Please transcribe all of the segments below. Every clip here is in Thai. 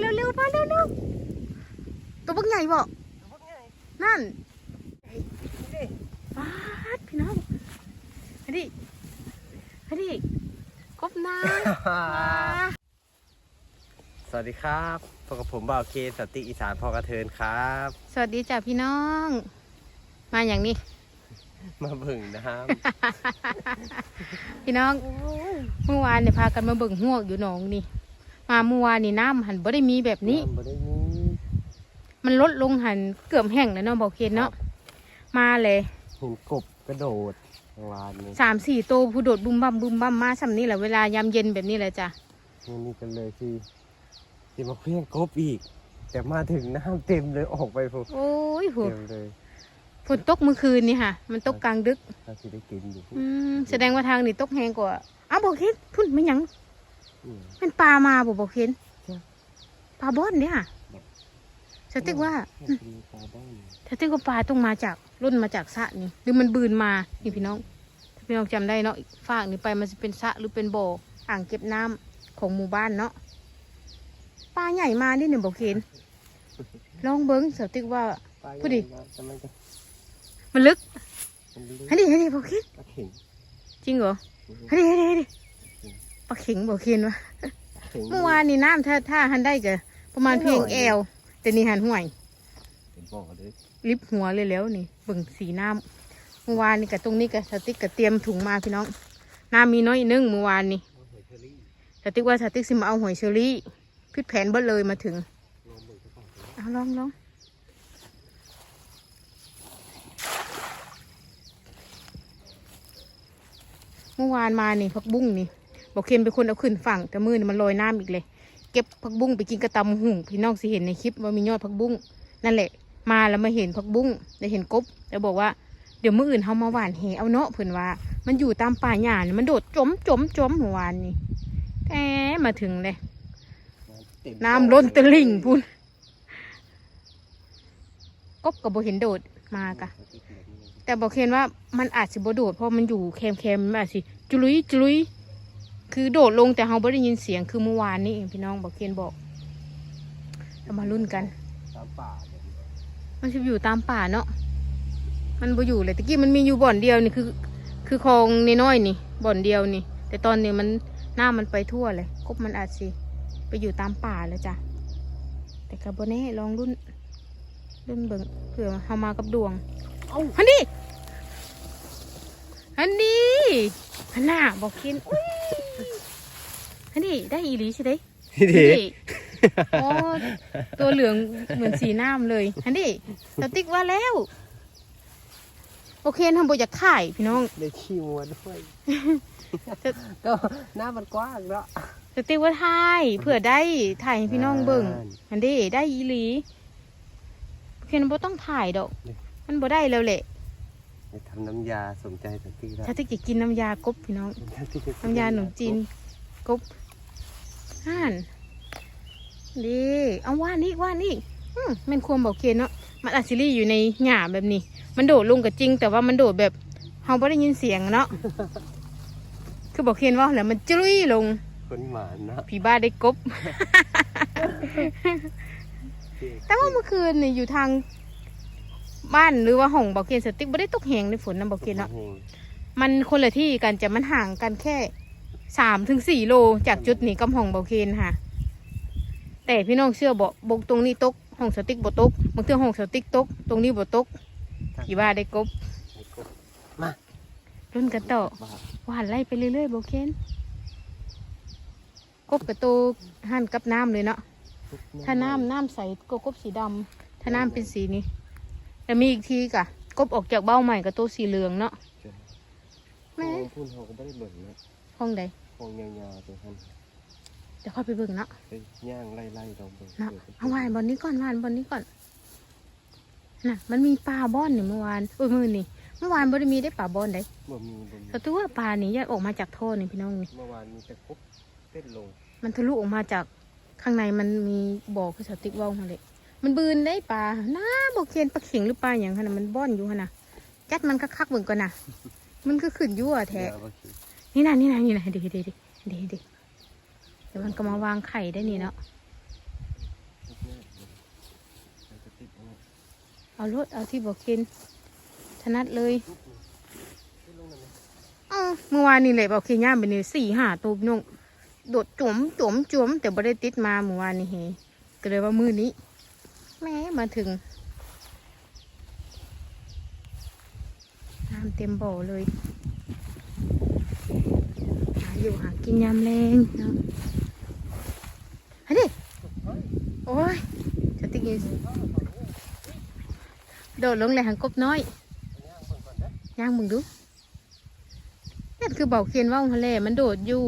เร็วๆมาเร็วๆตัวบักใหญ่บ่นั่นฟาดพี่น้องอันนี้อันนี้กบนามาสวัสดีครับพบกับผมบ่าวเคสติอีสานพอกระเทินครับ สวัสดีจ้ะพี่น้อง มาอย่างนี้ มาเบิ่งน้พี่น้อง เมื่อวานเนี่ยพากันมาเบิ่งหวกอยู่หนองนี่ มาเมื่อวานนี่น้ำหันบ่ได้มีแบบำนี้ำบ่ได้มีมันลดลงหันเกือบแห้งแล้วเนาะบอกเคนเนาะมาเลยเห็นกบกระโดดกลางวานนี่สามสี่ตัวผู้โดดบุมบัมบุมบัมมาสำนี้แหละเวลายามเย็นแบบนี้แหละจ้ะนี่นี่กันเลยที่ที่มาเพี้ยงกบอีก แต่มาถึงน้ำเต็มเลยออกไปผมโอ้ยโหเต็มเลยฝนตกเมื่อคืนนี่ค่ะ มันตกกลางดึกถ้าสิได้กินอยู่อืมแสดงว่าทางนี่ตกแห้งกว่าอ้าวบอกเคนพุ่นไม่หยัง อืมมันปลามาบ่บอกเคนใช่ปลาบอนเนี่ยค่ะสติ๊กว่าน่จะมีปลาบ้างสติ๊กว่าปลาต้องมาจากรุ่นมาจากสระนี่ หรือมันบืนมา นี่พี่น้องถ้าพี่น้องจำได้เนาะอีกฝากนี่ไปมันจะเป็นสระหรือเป็นบ่ออ่างเก็บน้ำของหมู่บ้านเนาะปลาใหญ่มานี่หนึ่งบอกเคนลองเบิ้งสติ๊กว่าปลาพูดดิใหญ่มากแต่มันจะมันลึกมันลึกฮันดิฮันดิบอกเคนปลาเข็งจริงเหรอฮันดิฮันดิฮันดิ ปลาเข็งบอกเคนวะปลาเข็งเมื่อวานนี่น้ำถ้าถ้าหันได้ก็ประมาณเพียงแอวแต่นี่หันห่วยเป็นบ่อเลยลิบหัวเลยแล้วนี่เบิ่งสีน้ำเมื่อวานนี่กับตรงนี้กับสติ๊กกับเตรียมถุงมาพี่น้องน้ำมีน้อยนึงเมื่อวานนี่สติ๊กว่าสติ๊กสิมาเอาหอยเชอรี่พิดแผนเบิดเลยมาถึงเอาลองลองเมื่อวานมานี่ผักบุ้งนี่ บอกเคนเป็นคนเอาขึ้นฝั่งแต่มือนี่มันลอยน้ำอีกเลย เก็บผักบุ้งไปกินกระตำหุ่งพี่น้องสิเห็นในคลิปว่ามียอดผักบุ้งนั่นแหละ มาแล้วมาเห็นผักบุ้งได้เห็นกบแล้วบอกว่าเดี๋ยวมืออื่นเขามาหวานเหเอาเนาะเพื่อนว่า มันอยู่ตามป่าหญ้านี่มันโดดจมจมจมเมื่อวานนี่แกมาถึงเลย น้ำล้นตะลิ่งพุ่นกบกับโบเห็นโดดมากะแต่บอกเคนว่ามันอาจสิบโดดเพราะมันอยู่แคมแคมๆมันอาจสิจุลุยจุลุย คือโดดลงแต่เราไม่ได้ยินเสียงคือเมื่อวานนี้เองพี่น้องบอกเคนบอกเรามาลุ้นกัน ตามป่าเนี่ยมันจะอยู่ตามป่าเนาะมันบ่อยู่เลยตะกี้มันมีอยู่บ่อนเดียวนี่คือ คือคลองน้อยๆนี่ บ่อนเดียวนี่ แต่ตอนนี้มันหน้ามันไปทั่วเลยกบมันอาจสิไปอยู่ตามป่าแล้วจ้ะแต่กับโบแน่ลองรุ่นรุ่นเบิ่งเผื่อเฮามากับดวงเอาฮันนี่ ฮันนี่ฮันน่าบอกกินอุ้ยฮันนี่ได้อีหลีใช่ไหมนี่ดินี่โอ้ตัวเหลืองเหมือนสีน้ำเลยฮันนี่สติ๊กว่าแล้ว โอเคทำโบอยากถ่ายพี่น้องได้ขี้มัวด้วยก็หน้ามันกว้างเนาะสติ๊กว่าถ่ายเผื่อได้ถ่ายให้พี่น้องเบิ่งอ่าฮันนี่ได้อีหลีโอเคมันโบต้องถ่ายดอกนี่มันโบได้แล้วแหละไป ทำน้ำยาสมใจสักทีแล้วถ้าติ๊กจะกินน้ำยากบพี่น้อง น้ำยาหนมจีนกบห่านดีเอาว่านี่ว่านี่อืมแมันควรบอกเคนเนาะมันอาจซิลี่อยู่ในหญ้าแบบนี้ มันโดดลงก็จริง แต่ว่ามันโดดแบบเฮาไม่ได้ยินเสียงเนาะคือบอกเคนว่าแล้วมันจุ้ยลงคนหมานนะผีบ้าได้กบ แต่ว่าเมื่อคืนนี่อยู่ทาง บ้านหรือว่าห้องบอกเคนสติ๊กไม่ได้ตกแหงในฝนนะบอกเคนเนาะมันคนละที่กันจะมันห่างกันแค่สามถึงสี่โลจากจุดนี้กับห้องเบาเคนค่ะ แต่พี่น้องเชื่อบอกบกตรงนี้ตกห้องสติ๊กบ่ตกบางเทื่อห้องสติ๊กตกตรงนี้บ่ตกกี่ว่าได้กบมารุ่นกันต่อบ้าหวานไล่ไปเรื่อยๆเบาเคนกบกับโตหั่นกับน้ำเลยเนาะถ้าน้ำน้ำใสก็กบสีดำถ้าน้ำเป็นสีนี้ แล้วมีอีกทีกะกบออกจากเบ้าใหม่กับโตสีเหลืองเนาะแม่พูนเขาก็ไม่ได้เบิ่งนะห้องใดฟองยาวๆตัวท่านเดี๋ยวค่อยไปเบิ่งเนาะไปย่างไล่ๆลองเบิ่งนะเอาหวานบอลนี้ก่อนหวานบอลนี้ก่อนน่ะ มันมีปลาบอนนี่เมื่อวานโอ้ยมือนี่เมื่อวานบ่ได้มีได้ปลาบอนได้เมื่อมีบนแต่ตัวปลานี่แยกออกมาจากท่อนี่พี่น้องนี่เมื่อวานมีแต่กบเต้นลง มันทะลุออกมาจากข้างในมันมีบ่อคือสติ๊กเว่าวมาเลย มันบืนได้ปลาน้าบอกเคียนปลาเข่งหรือปลาอย่างขนาดมันบ่อนอยู่ขนาดจัดมันคักๆเหมือนกันนะมันก็ขึ้นยั่วแท้นี่นะนี่นะนี่นะดีดีดีดีดีเดี๋ยวมันก็มาวางไข่ได้นี่เนาะเอารถเอาที่บอกเคียนถนัดเลยเมื่อวานนี่เลยบอกคียนย่ามไปนี่สี่ห้าตัวนุ่งโดดจมจมจมแต่ได้ติดมาเมื่อวานนี่เฮก็เลยว่ามือนี้ แม่มาถึงน้ำเต็มบ่อเลยหาอยู่หากินยามแรงเนาะเฮ้ยดิโอ้ยจะติกินโดดลงเลยหางกบน้อยย่างมึงดูนั่นคือเบาเคียนว่าวทะเลมันโดดอยู่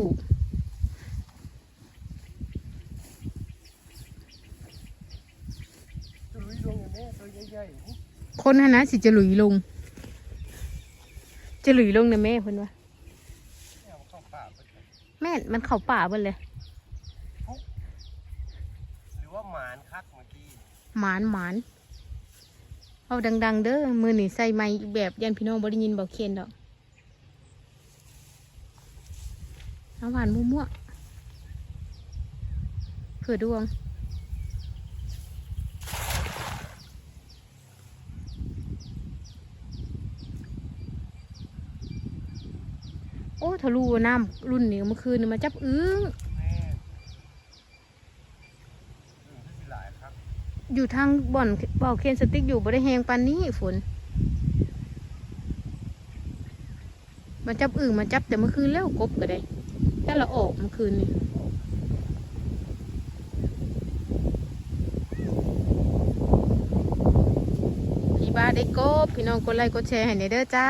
ตัวลุยลงอย่างนี้ตัวใหญ่ๆนี่ คนฮะนะสิจะหลุยลง จะหลุยลงนะแม่เพิ่นว่าเอาเข้าป่าไปเถอะแม่นมันเข้าป่าเบิ่นเลยหรือว่าหมานคักเมื่อกี้หมานหมานเอาดัง ๆ เด้อมือนี่ใส่ไม้อีกแบบยันพี่น้องบ่ได้ยินเบาเคียนดอกเอาหวานมั่วๆเผื่อดวง ทะลุน้ำรุ่นนี้เมื่อคืนนี่มาจับอึ้งแม่อืมที่หลายครับอยู่ทางบ่อนบ่อเคนสติ๊กอยู่บ่ได้แหงปานนี้ฝนมาจับอึ่งมาจับแต่เมื่อคืนแล้วกบก็ได้แต่ละออกเมื่อคืนนี่พี่บ้าได้กบ พี่น้องกดไลค์กดแชร์ให้ในอยเด้อจ้า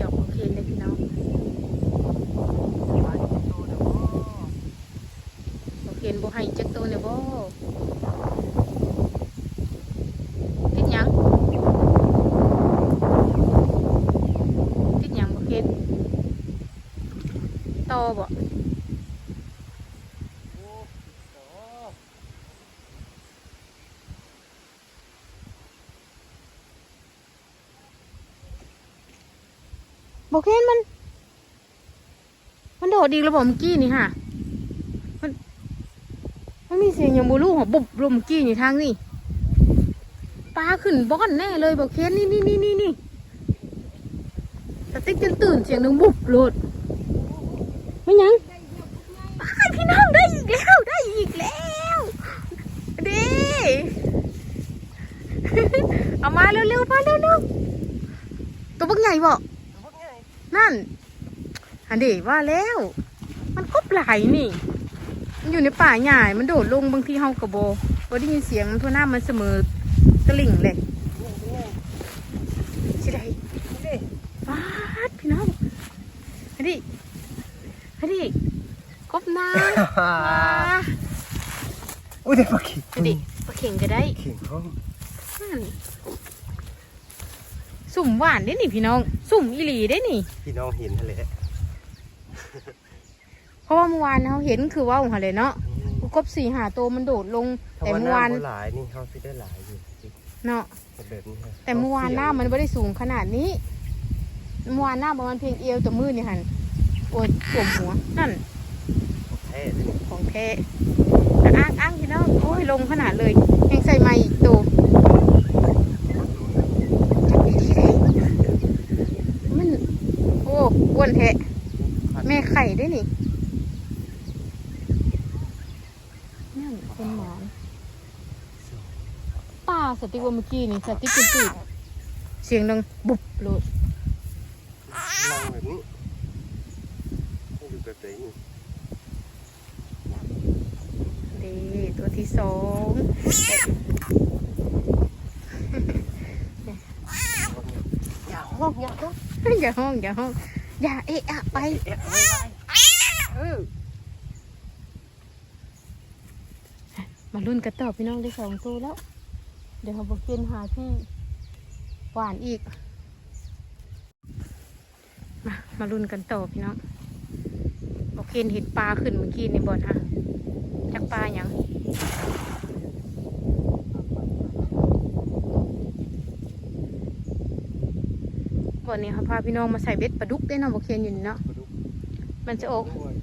จบโอเคเลยพี่น้อง หวานโตเดี๋ยวพ่อ บ่ให้จักตัวเนี่ยบ่ติดหยังติดหยังบ่เห็นโตบ่โอ้โหบ่เห็นมัน มันโดดอีแล้วบ่เมื่อกี้นี่ฮะ มันมีเสียงหยังบ่รู้หรอบุบลมเมื่อกี้นี่ทางนี่ปลาขึ้นบ้อนแน่เลยบ่เห็นนี่นี่นี่นี่นี่สติ๊กจนตื่นเสียงหนึงบุบโลดไม่หยังอ้ายพี่น้องได้อีกแล้วได้อีกแล้วดีเอามาเร็วๆมาเร็วๆตัวบักใหญ่บ่ตัวพวกไงนั่นอันเดีว่าแล้ว มันครบหลายนี่มัน อยู่ในป่าใหญ่ มันโดดลงบางทีเฮากระโบพอได้ยินเสียงมันทั่วหน้ามันเสมอกระลิ่งเลยนี่เป็นไงสิได้นี่ดิฟาดพี่น้องอันนี้อันนี้กบนามาอุ้ยเดี๋ยวปลาขิงอันนี้ปลาเข่งก็ได้ขิงห้องนั่นสุ่มหวานได้นี่พี่น้อง สุ่มอีหลีได้นี่ พี่น้องเห็นทะเล เพราะว่าเมื่อวานเขาเห็นคือว่าของเลยเนาะกบสี่หาตัวมันโดดลง แต่เมื่อวานหลายนี่เขาสิได้หลายอยู่สิเนาะแบบนี้ฮะแต่เมื่อวานหน้ามันไม่ได้สูงขนาดนี้เมื่อวานหน้าประมาณเพียงเอวแต่มือนี่หันโอ้ยสวมหัวนั่นแท้เลยนี่ของแท้อะอ้างอ้างพี่น้องโอ้ยลงขนาดเลยยังใส่ไม้อีกตัวจับดีๆได้มันโอ้อ้วนแท้แม่ไข่ได้นี่นั่นคนหมอนป้าส ติกว่าเมื่อกี้นี่สติกเป็นจืดเสียงดังบุบโลดนั่งแบบนี้ให้ดูแบบไหนนี่ดีตัวที่สองอย่าห้องอย่าห้องอย่าห้องอย่าห้องอย่าเอะอะไปเอ๊ะไม่ได้เออมารุ่นกระต่อพี่น้องได้สองตัวแล้ว เดี๋ยวเราบอกเกณฑ์หาที่หวานอีก มา มารุ่นกันต่อพี่น้องบอกเกณฑ์เห็นปลาขึ้นเมื่อกี้ในบ่อนฮะจักปลาอย่างบ่อนนี้เขาพาพี่น้องมาใส่เบ็ดปลาดุกได้เนาะบอกเกณฑ์อยู่นี่เนาะมาดูมันจะออกด้วย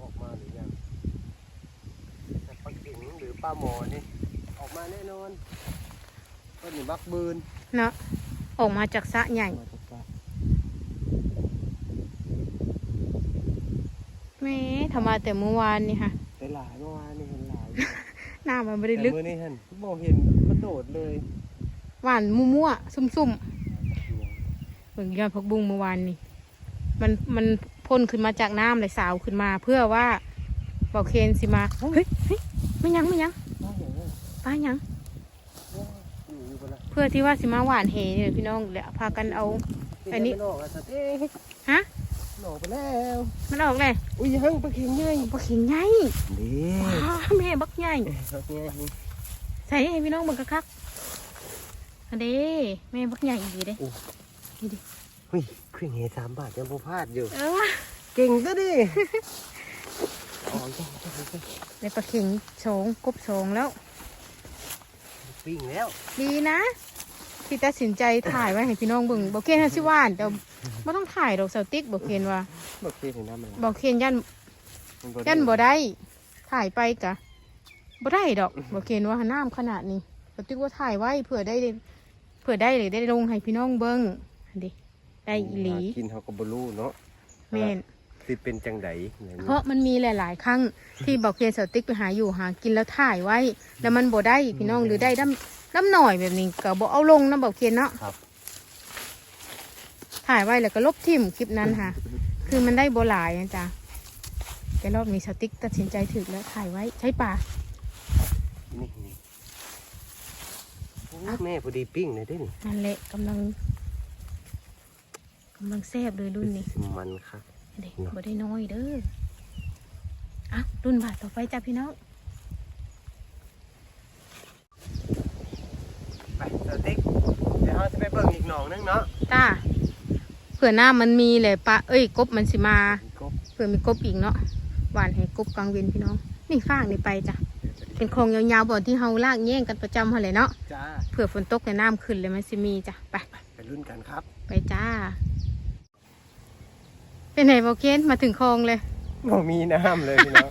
ออกมาหรือยังแต่ปลาเก่งหรือปลาหมอนี่ออกมาแน่นอน ก็นี่มักบืนเนาะออกมาจากสระใหญ่มาจากปลาแหม่ทำมาแต่เมื่อวานนี่ค่ะได้หลายเมื่อวานนี่เห็นหลายหน้ามันไม่แต่ได้ลึกมื่อนี้เห็นบ่เห็นมันโดดเลยหวานมั่วๆซุ่มๆเบิ่งยอดพักบุ้งเมื่อวานนี่มันมันพ่นขึ้นมาจากน้ำเลยสาวขึ้นมาเพื่อว่าเบาเคนสิมาเฮ้ยเฮ้ยไม่ยังไม่ยังโอ้โหป้ายัง อยู่อยู่บนละ เพื่อที่ว่าสิมาหวานเฮเนี่ยพี่น้องเลยพากันเอา อันนี้มัออกแล้วสัตว์เอ๊ะฮะมันออกไปแล้ว มันออกเลยอุ้ยยังปลาเข็งใหญ่บักเข็งใหญ่นี่ว้าแม่บักใหญ่ครับเนี่ยใส่ให้พี่น้องเบิ่งคักๆอันเด้แม่บักใหญ่ดีเด้เฮ้ยเครื่องเฮสามบาทยังบ่พลาดอยู่ เออเก่งซะดิอ๋อยังยังยังในปลาเข็งสองกบสองแล้ว ปิ้งแล้ว ดีนะ ที่ตัดสินใจถ่ายไว้ให้พี่น้องเบิ่งบอกเคนฮะสิหวานแต่ไม่ต้องถ่ายดอกเสาติ๊กบอกเคนว่าบอกเห็นน้ำมันบอกเคนยันมันยันบ่ได้ถ่ายไปกะบ่ได้ดอกบอกเคนว่าน้ำขนาดนี้เสาติ๊กว่าถ่ายไว้เผื่อได้เผื่อได้เลยได้ลงให้พี่น้องเบิ่งอันดิได้อีหลีากินเขาก็บรูเนาะแม่นสิเป็นจังไดอย่างนี้เพราะมันมีหลาย ๆ ครั้งที่บอกเคนเสาติ๊กไปหาอยู่หากินแล้วถ่ายไว้ แล้วมันบ่ได้พี่น้องหรือได้น้ำ น้ำหน่อยแบบนี้ก็บ่เอาลงนะบอกเคนเนาะครับ ถ่ายไว้แล้วก็ลบทิมคลิปนั้นค่ะ คือมันได้โบหลายนะจ๊ะแต่รอบนี้สติ๊กตัดสินใจถึกแล้วถ่ายไว้ใช้ป่านี่นี่โอ้แม่พอดีปิ้งเลยได้นี่นั่นแหละกำลังกำลังแซบเลยรุ่นนี้สิมันครับเด็กบ่ได้น้อยเด้ออะรุ่นบาทต่อไปจ้ะพี่น้อง ไปสติ๊กเดี๋ยวเราจะไปเบิ่งอีก หนองนึงเนาะจ้าเผื่อหน้ามันมีเลยปลาเอ้ยกบมันสิมา กบเผื่อมีกบอีกเนาะหวานให้กบกลางเวนพี่น้อง นี่ฟางนี่ไปจ้ะเป็นคลองยาวๆบ่อนที่เฮาลากแย่งกันประจำเฮาเลยเนาะจ้าเผื่อฝนตกในน้ำขึ้นเลยมันสิมีจ้ะไปไปรุ่นกันครับ ไปจ้า เป็นไหนบอกเกนมาถึงคลองเลยบ่มีน้ำเลยพี่น้อง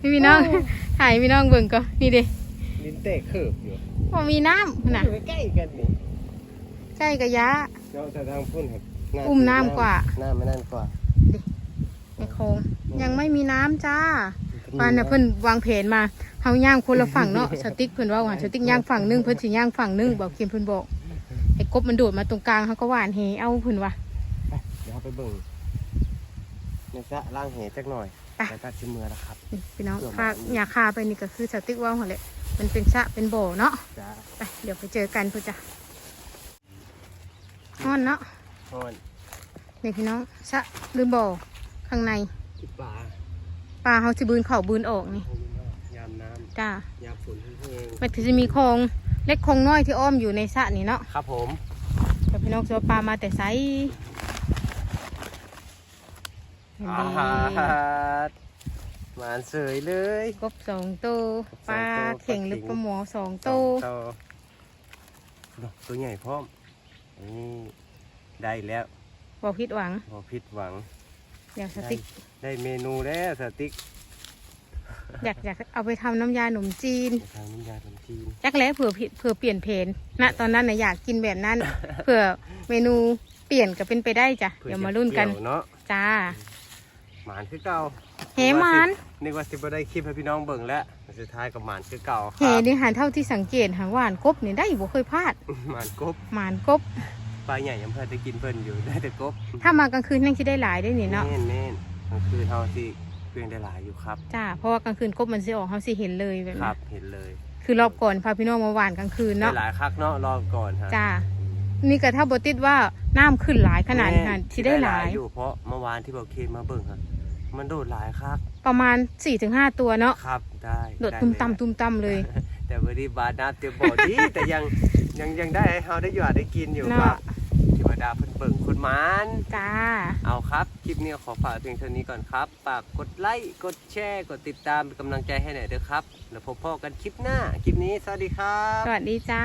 นี่พี่น้องถ่ายพี่น้องเบิ่งก็นี่เด้ลิ้นเตะเขิบอยู่พอมีน้ำน่ะอยู่ใกล้ๆกันนี่ ใกล้กับยะเนาะแต่ทางพุ่นครับอุ้มน้ำกว่า น้ำไม่นั่นกว่าในคลองยังไม่มีน้ำจ้าปานน่ะเพิ่นวางแผนมาเฮาย่างคนละฝั่งเนาะสติ๊กเพิ่นว่าว่าสติ๊กย่างฝั่งหนึงเพิ่นสิย่างฝั่งหนึงบอกเคียมเพิ่นบอกให้กบมันโดดมาตรงกลางเฮาก็หวานเฮเอาเพิ่นว่า ไปเดี๋ยวเราไปเบิ่งในสระล่างเหจักหน่อยไป แล้วก็ชิมเมือแล้วครับ นี่พี่น้องเผื่อมันพาอยาคาไปนี่ก็คือสติ๊กว่าหั่นแหละมันเป็นสระเป็นบ่อเนาะจ้า ไปเดี๋ยวไปเจอกันพุ่นจ้ะ ฮ้อนเนาะฮอนนี่พี่น้องสระหรือบ่อข้างในที่ป่าปลาเฮาสิบืนเข้าบืนออกนี่ยามน้จ้าำยามฝนแห้งมันก็จะมีคลองเล็กคลองน้อยที่อ้อมอยู่ในสระนี่เนาะๆครับผมแต่พี่น้องจะว่าปลามาแต่ไซเห็นอาดีหารหวานเสยเลยกบสองตัวปลาเข่งหรือปลาหมอสองตัวสองตัวตัวใหญ่พร้อม นี่ได้แล้วบอกผิดหวังพอผิดหวังเดี๋ยวสติ๊กได้เมนูแล้วสติ๊กอยากอยากเอาไปทำน้ำยาหนมจีนทางน้ำยาขนมจีนจักแล้วเผื่อผิดเผื่อเปลี่ยนเพนณตอนนั้นนะอยากกินแบบนั้น เผื่อเมนูเปลี่ยนก็เป็นไปได้จ้ะพื่อเดี๋ยวจะมารุ่นกัน เปรี้ยวเนาะ จ้า หมานคือเก่าเฮหมานนึกว่าสิบ่ได้คลิปให้พี่น้องเบิ่งแล้วสุดท้ายก็หมานคือเก่าเฮนี่หันเท่าที่สังเกตหางหวานกบนี่ได้บ่เคยพลาดหมานกบหมานกบปลาใหญ่ยังเพิ่นได้กินเพิ่นอยู่ได้แต่กบ ถ้ามากลางคืนนั่งคิดได้หลายได้นี่เนาะแน่นแน่นก็คือเท่าที่เพียงได้หลายอยู่ครับจ้าเพราะว่ากลางคืนกบมันสิออกเขาสิเห็นเลยแบบคนี้รับเห็นเลย คือรอบก่อนพาพี่น้องมาหวานกลางคืนได้เนาะหลายคักเนาะรอก่อนฮะจ้านี่ก็ถ้าบติดว่า น้ำขึ้นหลายขนาดนี้ค่ะแม่ที่ได้หลาย อยู่เพราะเมื่อวานที่บอกเคนมาเบิ่งครับมันโดดหลายคักประมาณ4-5ตัวเนาะครับได้โดดไตุ้มเลยตำตุ้มตำเลย แต่วันนี้บาดน้ำเตรียมบ่อดี แต่ยังยังยังได้ให้เฮาได้อยู่ได้กินอยู่คเนาะรับเทวดาเพิ่นเบิ่งคนหมาน จ้า เอาครับ คลิปนี้ขอฝากเพียงเท่านี้ก่อนครับฝากกดไลค์ กดแชร์ กดติดตามเป็นกำลังใจให้หน่อยเด้อครับ แล้วพบพ่อกันคลิปหน้า คลิปนี้สวัสดีครับ สวัสดีจ้า